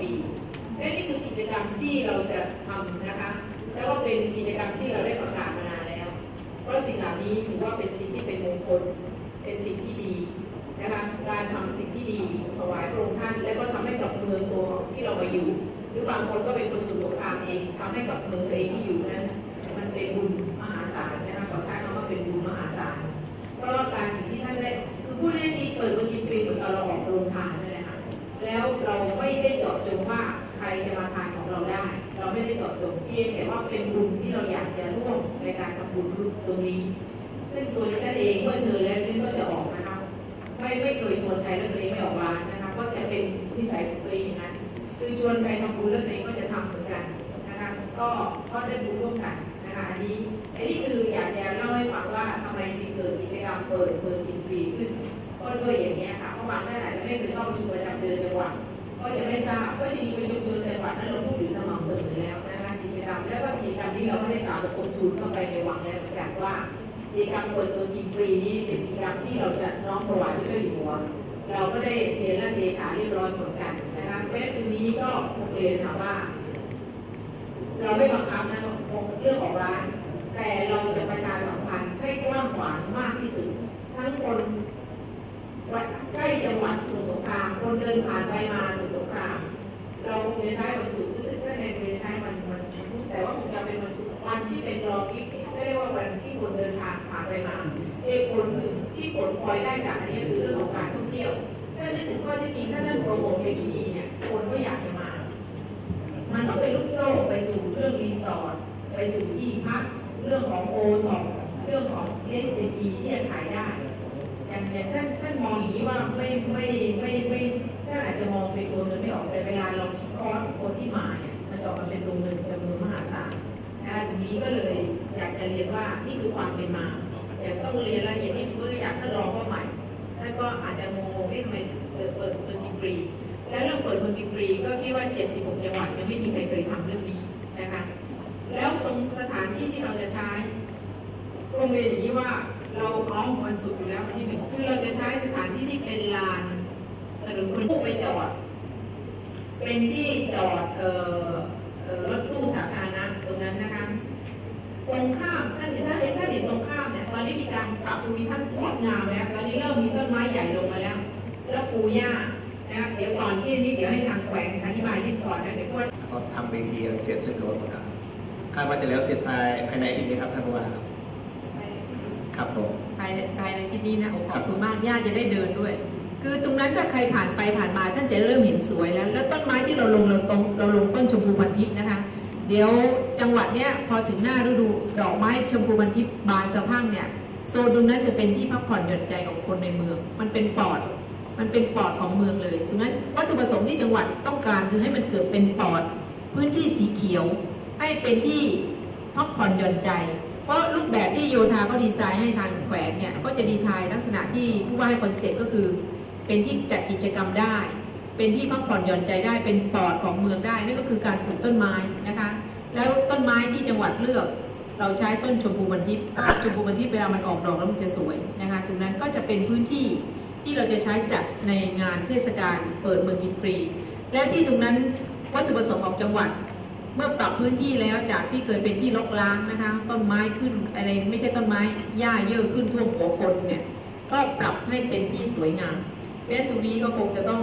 ปีและนี่คือกิจกรรมที่เราจะทำนะคะ แล้วก็เป็นกิจกรรมที่เราได้ประกาศมานานแล้ว เพราะสิ่งเหล่านี้ถือว่าเป็นสิ่งที่เป็นมงคล เป็นสิ่งที่ดีนะคะการทำสิ่งที่ดีถวายพระองค์ท่าน แล้วก็ทำให้กับเมืองตัวที่เรามาอยู่ หรือบางคนก็เป็นคนสู่สงครามเองทำให้กับเมืองตัวเองที่อยู่นั้น มันเป็นบุญมหาศาลนะคะขอใช้คำว่าเป็นบุญมหาศาลเพราะว่าการสิ่งที่ท่านได้คือผู้เล่นนี้เปิดบัญชีฟรีเหมือนกับเราออกโรงทาน แล้วเราไม่ได้เจาะจงว่าใครจะมาทานของเราได้ เราไม่ได้เจาะจงเพียงแต่ว่าเป็นบุญที่เราอยากจะร่วมในการทำบุญตรงนี้ ซึ่งตัวดิฉันเองเมื่อเชิญแล้วดิฉันก็จะออกนะคะไม่ไม่เคยชวนใครแล้วตัวเองไม่ออกร้านะคะก็จะเป็นนิสัยของตัวเองนั้นคือชวนใครทำบุญแล้วตัวเองก็จะทำเหมือนกันนะคะก็ก็ได้บุญร่วมกันนะคะอันนี้อันนี้คืออยากจะเล่าให้ฟังว่าทำไมถึงเกิดกิจกรรมเปิดเมืองกินฟรีขึ้นก็ด้วยอย่างนี้ยค่ะ ระบางท่านอาจจะไม่เคยเข้าประชุมประจำเดือนจังหวัดก็จะไม่ทราบก็จะมีประชุมชนจังหวัดนั้นเราพูดอยู่สม่ำเสมอแล้วนะคะกิจกรรมแล้วก็กิจกรรมนี้เราก็ได้กล่าวกับคนชูนเข้าไปในวังแล้วเหมือนกันว่ากิจกรรมเปิดเมืองกินฟรีนี้เป็นกิจกรรมที่เราจะน้อมถวายพระเจ้าอยู่หัวเราก็ได้เรียนราชเลขาเรียบร้อยเหมือนกันนะคะเพราะฉะนั้นตรงนี้ก็ผมเรียนค่ะว่า เราไม่บังคับนะเรื่องของร้าน แต่เราจะประชาสัมพันธ์ให้กว้างขวางมากที่สุด ทั้งคนวัด ใกล้จังหวัดสมุทรสงครามคนเดินผ่านไปมาสมุทรสงครามเราคงจะใช้วันศุกร์รู้สึกท่านแม่เคยใช้วันวันแต่ว่าคงจะเป็นวันศุกร์วันที่เป็นรอพิกเรียกว่าวันที่คนเดินทางผ่านไปมาเอกผลหนึ่งที่ผลพลอยได้จากอันนี้คือเรื่องของการท่องเที่ยวถ้านึกถึงข้อที่จริงถ้าท่านโปรโมทไปดีๆเนี่ยคนก็อยากจะมา มันต้องเป็นลูกโซ่ไปสู่เรื่องรีสอร์ทไปสู่ที่พักเรื่องของโอท็อปเรื่องของ s อ p ที่จะขายได้ อย่างอย่างท่านท่านมองอย่างนี้ว่าไม่ไม่ไม่ไม่ท่านอาจจะมองเป็นตัวเงินไม่ออกแต่เวลาเราคิดคอร์สของคนที่มาเนี่ยมันจะออกมาเป็นตัวเงินจำนวนมหาศาลนะคะตรงนี้ก็เลยอยากจะเรียนว่านี่คือความเป็นมาแต่ต้องเรียนรายละเอียดนี่คืออยากท่านรองว่าใหม่ท่านก็อาจจะงงๆว่าทำไมเปิดเปิดเปิดกินฟรี แล้วเรื่องเปิดเมืองกินฟรีก็คิดว่า 76 จังหวัดยังไม่มีใครเคยทำเรื่องนี้นะคะแล้วตรงสถานที่ที่เราจะใช้โรงเรียนอย่างนี้ว่า เราพร้อมวันศุกร์อยู่แล้วที่หนึ่งคือเราจะใช้สถานที่ที่เป็นลานถนนคนผู้ไปจอด เป็นที่จอดเอ่อรถตู้สาธารณะตรงนั้นนะคะตรงข้ามท่านเห็นถ้าเห็นถ้าเห็นตรงข้ามเนี่ยตอนนี้มีการปรับภูมิทัศน์งดงามแล้วตอนนี้เริ่มมีต้นไม้ใหญ่ลงมาแล้ว แล้วปูหญ้านะครับเดี๋ยวก่อนที่นี่เดี๋ยวให้ทางแขวงอธิบายนิดก่อนนะเดี๋ยวว่าก็ทำเวทีอะไรเสร็จเรียบร้อยหมดแล้วครับคาดว่าจะแล้วเสร็จภายภายในอาทิตย์นี้ครับท่านผู้ว่าครับ ครับผมภายในภายในที่นี่นะโอ้ขอบคุณมากย่าจะได้เดินด้วย คือตรงนั้นถ้าใครผ่านไปผ่านมาท่านจะเริ่มเห็นสวยแล้ว แล้วต้นไม้ที่เราลงเราตรงเราลงต้นชมพูพันทิพย์นะคะ เดี๋ยวจังหวัดเนี้ยพอถึงหน้าฤดูดอกไม้ชมพูพันทิพย์บานสะพรั่งเนี่ยโซนตรงนั้นจะเป็นที่พักผ่อนหย่อนใจของคนในเมือง มันเป็นปอด มันเป็นปอดของเมืองเลยดังนั้นวัตถุประสงค์ที่จังหวัดต้องการคือให้มันเกิดเป็นปอด พื้นที่สีเขียว ให้เป็นที่พักผ่อนหย่อนใจ เพราะรูปแบบที่โยธาเขาดีไซน์ให้ทางแขวงเนี่ยก็จะดีไซน์ลักษณะที่ผู้ว่าให้คอนเซ็ปต์ก็คือ เป็นที่จัดกิจกรรมได้ เป็นที่พักผ่อนหย่อนใจได้เป็นปอดของเมืองได้นั่นก็คือการปลูกต้นไม้นะคะ แล้วต้นไม้ที่จังหวัดเลือก เราใช้ต้นชมพูบันทิพย์ชมพูบันทิพย์เวลามันออกดอกแล้วมันจะสวยนะคะตรงนั้นก็จะเป็นพื้นที่ที่เราจะใช้จัดในงานเทศกาลเปิดเมืองกินฟรี และที่ตรงนั้นวัตถุประสงค์ของจังหวัด เมื่อปรับพื้นที่แล้วจากที่เคยเป็นที่รกร้างนะคะ ต้นไม้ขึ้นอะไรไม่ใช่ต้นไม้หญ้าเยอะขึ้นท่วมหัวคนเนี่ยก็ปรับให้เป็นที่สวยงามเพราะฉะนั้นตรงนี้ก็คงจะต้อง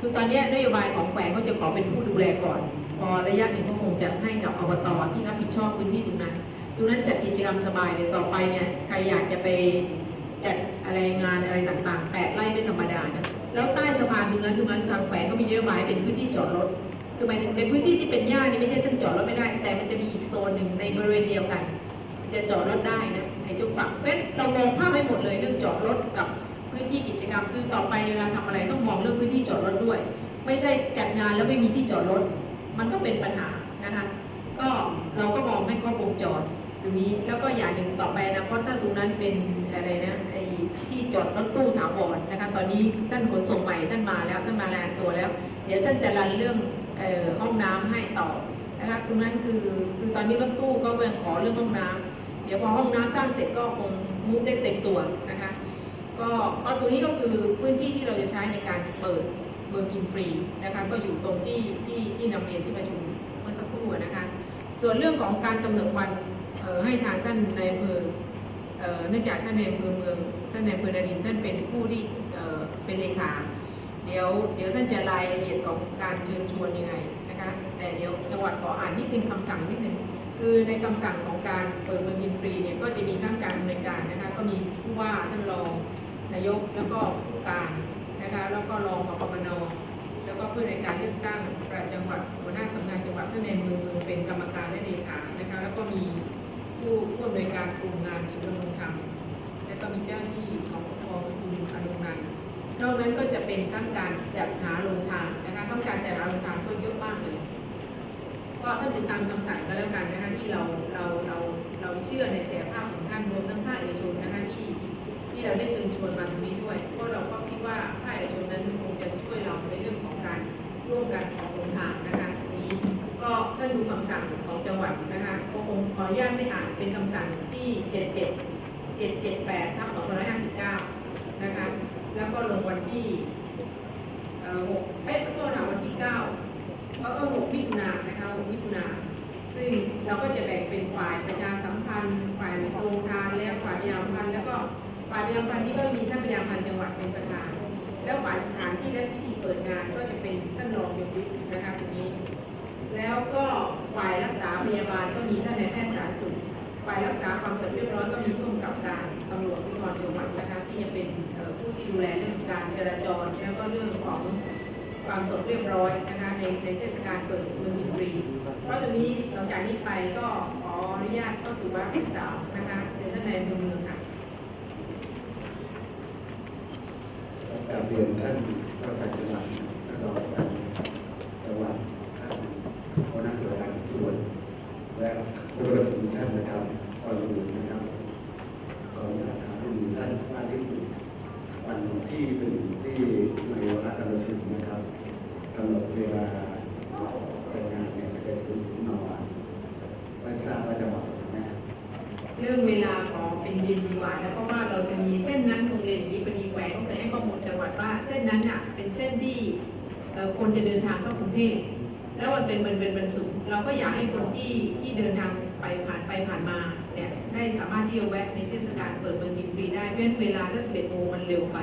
คือตอนนี้นโยบายของแขวงก็จะขอเป็นผู้ดูแลก่อน พอระยะหนึ่งก็คงจะให้กับอบตที่รับผิดชอบพื้นที่ตรงนั้นตรงนั้นจัดกิจกรรมสบายเลยต่อไปเนี่ยใครอยากจะไปจัดอะไรงานอะไรต่างๆแปดไร่ไม่ธรรมดานะแล้วใต้สะพานตรงนั้นตรงนั้นทางแขวงก็มีนโยบายเป็นพื้นที่จอดรถ คือหมายถึงในพื้นที่ที่เป็นหญ้านี่ไม่ใช่ท่านจอดรถไม่ได้ แต่มันจะมีอีกโซนหนึ่งในบริเวณเดียวกัน จะจอดรถได้นะในทุกฝั่งเพราะฉะนั้นเรามองภาพให้หมดเลยเรื่องจอดรถกับพื้นที่กิจกรรมคือต่อไปเวลาทำอะไรต้องมองเรื่องพื้นที่จอดรถด้วย ไม่ใช่จัดงานแล้วไม่มีที่จอดรถ มันก็เป็นปัญหานะคะก็เราก็มองให้ครอบวงจรตรงนี้แล้วก็อย่างหนึ่งต่อไปนะก็ถ้าตรงนั้นเป็นอะไรนะไอ้ที่จอดรถตู้ถาวรนะคะ ตอนนี้ท่านขนส่งใหม่ท่านมาแล้วท่านมาแรงตัวแล้ว เดี๋ยวท่านจะรันเรื่อง ห้องน้ำให้ต่อนะคะตรงนั้นคือคือตอนนี้รถตู้ก็ยังขอเรื่องห้องน้ำเดี๋ยวพอห้องน้ำสร้างเสร็จก็คงมุฟได้เต็มตัวนะคะก็ก็ตรงนี้ก็คือพื้นที่ที่เราจะใช้ในการเปิดเมืองกินฟรีนะคะก็อยู่ตรงที่ที่นำเรียนที่ประชุมเมื่อสักครู่นะคะส่วนเรื่องของการกำหนดวันให้ทางท่านนายอำเภอเนื่องจากท่านนายอำเภอเมืองท่านนายอำเภอนารินทร์ท่านเป็นผู้ที่เป็นเลขา เดี๋ยวเดี๋ยวท่านจะรายละเอียดของการเชิญชวนยังไงนะคะแต่เดี๋ยวจังหวัดขออ่านนิดนึงคำสั่งนิดนึงคือในคำสั่งของการเปิดเมืองกินฟรีเนี่ยก็จะมีข้างการดำเนินการนะคะก็มีผู้ว่าท่านรองนายกแล้วก็ผู้การนะคะแล้วก็รองปปนแล้วก็เพื่อในการเลือกตั้งประจำ เป็นทั้งการจัดหาโรงทานนะคะทั้งการจัดหาโรงทานก็เยอะมากเลย ก็ท่านดูตามคำสั่งก็แล้วกันนะคะที่เราเราเราเราเชื่อในเสียภาพของท่านรวมทั้งภาคเอกชนนะคะที่ที่เราได้เชิญชวนมาตรงนี้ด้วยเพราะเราก็คิดว่าภาคเอกชนนั้นคงจะช่วยเราในเรื่องของการร่วมกันออกโรงทานนะคะตรงนี้ก็ท่านดูคำสั่งของจังหวัดนะคะก็คงขออนุญาตไม่อ่านเป็นคำสั่งที่ 77 778ทับ2559 นะคะ แล้วก็ลงวันที่ เอ่อ6เอ้ยขอโทษนะวันที่9เพราะว่า6มิถุนายนนะคะ6มิถุนายนซึ่งเราก็จะแบ่งเป็นฝ่ายประชาสัมพันธ์ฝ่ายโรงทานแล้วฝ่ายประชาสัมพันธ์แล้วก็ฝ่ายประชาสัมพันธ์นี่ก็มีท่านประชาสัมพันธ์จังหวัดเป็นประธาน แล้วฝ่ายสถานที่และพิธีเปิดงานก็จะเป็นท่านรองยมยุทธนะคะตรงนี้ แล้วก็ฝ่ายรักษาพยาบาลก็มีท่านนายแพทย์สาธารณสุขฝ่ายรักษาความสงบเรียบร้อยก็มีผู้กำกับการตำรวจภูธรจังหวัดนะคะ ที่จะเป็นผู้ที่ดูแลเรื่องการจราจร แล้วก็เรื่องของความสดเรียบร้อยนะคะในในเทศกาลเปิดเมืองอินทรีเพราะตรงนี้หลังจากนี้ไปก็ขออนุญาตเข้าสู่วาระที่สามนะคะเชิญท่านนายอำเภอเมืองค่ะกราบเรียนท่านผู้การจังหวัดท่านรองการจังหวัดท่านหัวหน้าส่วนราชการส่วน และผู้ประชุมท่านนะครับก่อนอื่นนะครับขออนุญาตถามถึง ท่านว่าที่สุดวันที่หนึ่งที่ในวาระการประชุมนะครับกำหนดเวลาจัดงานในสเตจคุณสุนไม่ทราบว่าจะเหมาะสมไหมเรื่องเวลาของเป็นเย็นดีกว่านะเพราะว่าเราจะมีเส้นนั้นโรงเรียนนี้พอดีแหวนก็เคยให้ข้อมูลจังหวัดว่าเส้นนั้นน่ะเป็นเส้นที่คนจะเดินทางเข้ากรุงเทพแล้วมันเป็นมันเป็นวันศุกร์เราก็อยากให้คนที่ที่เดินทางไปผ่านไปผ่านมา ได้สามารถที่จะแวะในเทศกาลเปิดเมืองกินฟรีได้เพราะฉะนั้นเวลาถ้า11โมงมันเร็วไป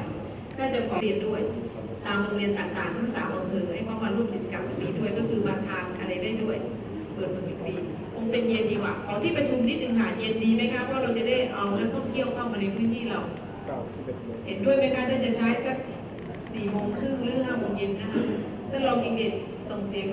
ก็จะขอเรียนด้วย ตามโรงเรียนต่างๆ ทั้งสามอำเภอให้เขามาร่วมกิจกรรมแบบนี้ด้วยก็คือมาทานอะไรได้ด้วย เปิดเมืองกินฟรีคงเป็นเย็นดีกว่าขอที่ประชุมนิดนึงค่ะเย็นดีไหมคะเพราะเราจะได้เอานักท่องเที่ยวเข้ามาในพื้นที่เราเห็นด้วยไหมคะถ้าจะใช้สักสี่โมงครึ่งหรือห้าโมงเย็นนะคะถ้าเราเด็กๆส่งเสียง